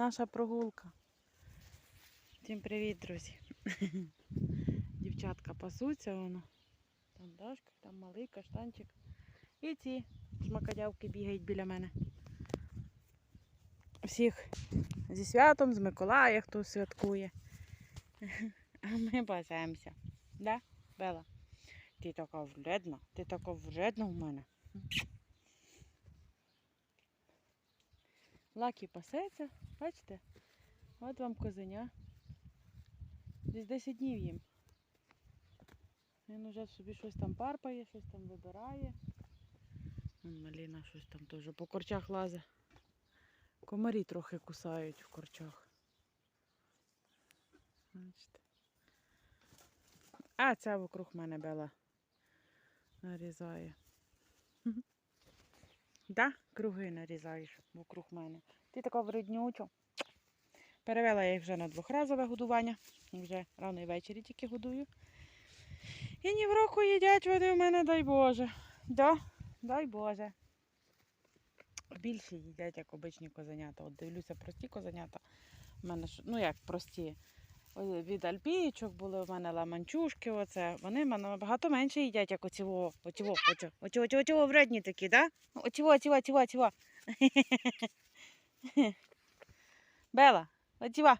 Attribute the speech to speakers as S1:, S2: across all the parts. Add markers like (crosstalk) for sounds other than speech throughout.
S1: наша прогулка. Всім привіт, друзі. (laughs) Дівчатка пасуться воно. Там Дашка, там малий каштанчик. І ці шмакодявки бігають біля мене. Всіх зі святом, з Миколая, хто святкує. (laughs) А ми пасемося. Да, Бела? Ти така вредна, ти така вредна в мене. Лакі пасеться, бачите? От вам козеня. Десь 10 днів їм. Він уже собі щось там парпає, щось там вибирає. Вон Маліна щось там теж по корчах лазе. Комарі трохи кусають в корчах. Бачите. А ця вокруг мене бела нарізає. Да, круги нарізаєш вокруг мене. Ти така вреднюча. Перевела я їх вже на двохразове годування. Вже рано і ввечері тільки годую. І ні в року їдять вони в мене, дай Боже. Да, дай Боже. Більше їдять, як обичні козенята. От дивлюся, прості козенята. У мене ну як прості. Від альпієчок були в мене ламанчушки, оце. Вони в мене набагато менше їдять, як оціво, оціво, оціво, оціво, оціво вредні такі, да? Оціво, оціво, оціво, оціво. (laughs) Бела, оціво,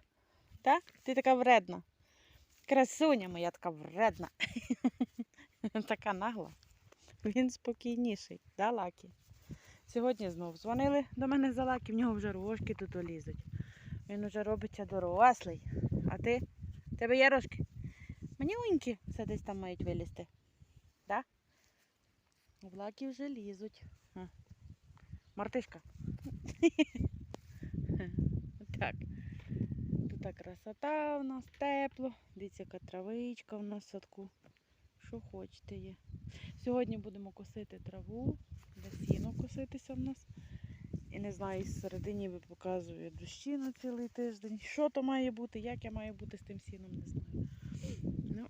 S1: да? Ти така вредна. Красуня моя така вредна. (laughs) така нагла. Він спокійніший, да, Лакі? Сьогодні знов дзвонили до мене за Лакі, в нього вже рожки тут олізуть. Він уже робиться дорослий. А ти? Тебе є рожки? Манюнькі все десь там мають вилізти. Да? В Лакі вже лізуть. А. Мартишка. (laughs) так. Тут красота у нас тепло. Дивіться, яка травичка у нас в садку. Що хочете є. Сьогодні будемо косити траву, де сіно коситися в нас. І не знаю, з середині ви показую дощі на цілий тиждень. Що то має бути, як я маю бути з тим сіном, не знаю. Ну,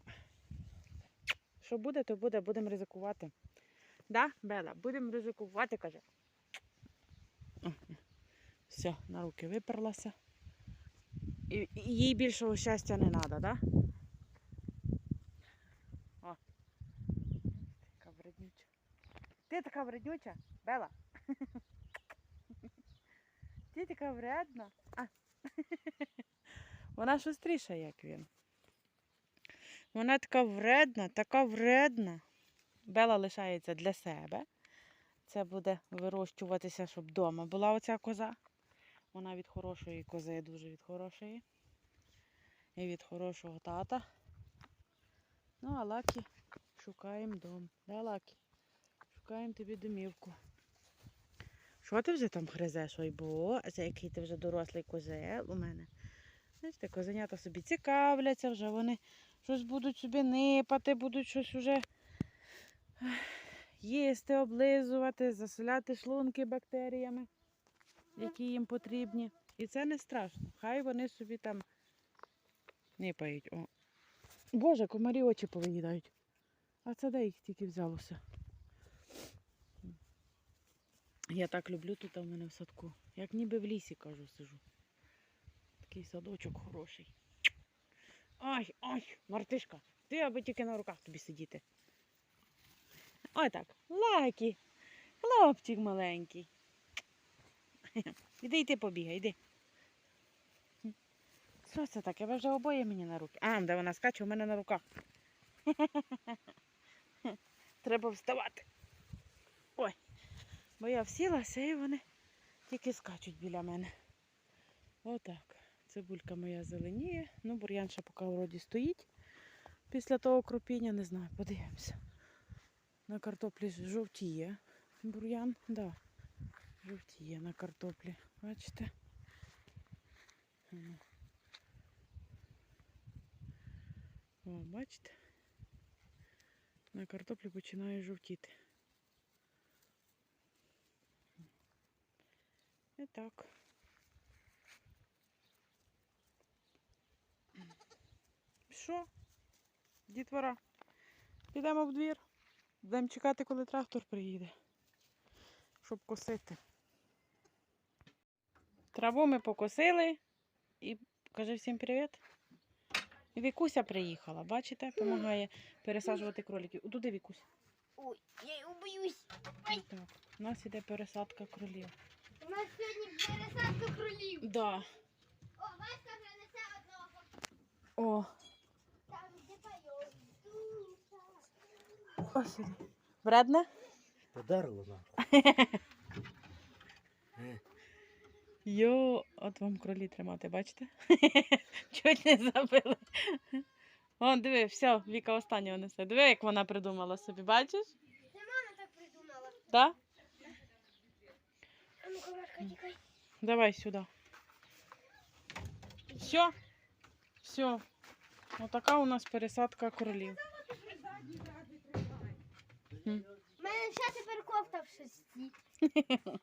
S1: що буде, то буде, будемо ризикувати. Да, Бела, будемо ризикувати, каже. Все, на руки виперлася. І їй більшого щастя не треба, да? О. Така вреднюча. Ти така вреднюча, Бела? (laughs) Ти така вредна. (laughs) Вона шустріша, як він. Вона така вредна, така вредна. Бела лишається для себе. Це буде вирощуватися, щоб вдома була оця коза. Вона від хорошої кози, дуже від хорошої. І від хорошого тата. Ну, а Лакі шукаємо дом. Да, Лакі? Шукаємо тобі домівку. Що ти вже там хризеш? Ой, бо, це який ти вже дорослий козел у мене. Знаєте, козенята собі цікавляться, вже вони щось будуть собі нипати, будуть щось уже їсти, облизувати, заселяти шлунки бактеріями, які їм потрібні. І це не страшно. Хай вони собі там нипають. О. Боже, комарі очі повиїдають. А це де їх тільки взялося? Я так люблю тут у мене в садку. Як ніби в лісі, кажу, сижу. Такий садочок хороший. Ай, ай, Мартишка, ти аби тільки на руках тобі сидіти. Ой так, лакі, хлопчик маленький. Іди йди побігай, йди. Що це таке? Ви вже обоє мені на руки. А, де вона скаче у мене на руках. (laughs) Треба вставати. Бо я всілася і вони тільки скачуть біля мене. Отак. Цибулька моя зеленіє. Ну, бур'ян ще поки вроді стоїть. Після того кропіння, не знаю, подивимося. На картоплі жовтіє. Бур'ян, так. Да. Жовтіє на картоплі. Бачите? О, бачите? На картоплі починає жовтіти. І так. Що? Дітвора. Підемо в двір. Будемо чекати, коли трактор приїде, щоб косити. Траву ми покосили і кажи всім привіт. І Вікуся приїхала, бачите, допомагає пересаджувати кроликів. Туди Вікуся.
S2: Ой, я боюсь.
S1: Так, у нас іде пересадка кролів.
S2: У нас сьогодні пересадка кролів.
S1: Да.
S2: О, Васька вже несе одного.
S1: О,
S2: Там, де пайок.
S1: ось сюди. Вредне?
S3: Подарило нам. (laughs)
S1: Йо, от вам кролі тримати, бачите? (laughs) Чуть не забили. Вон, диви, все, Віка останнього несе. Диви, як вона придумала собі, бачиш?
S2: Це мама так придумала.
S1: Так?
S2: Ну-ка, Машка, тікай.
S1: Давай сюди. Все? Все. Отака у нас пересадка кролів.
S2: У мене вся тепер кофта в шесті. (laughs)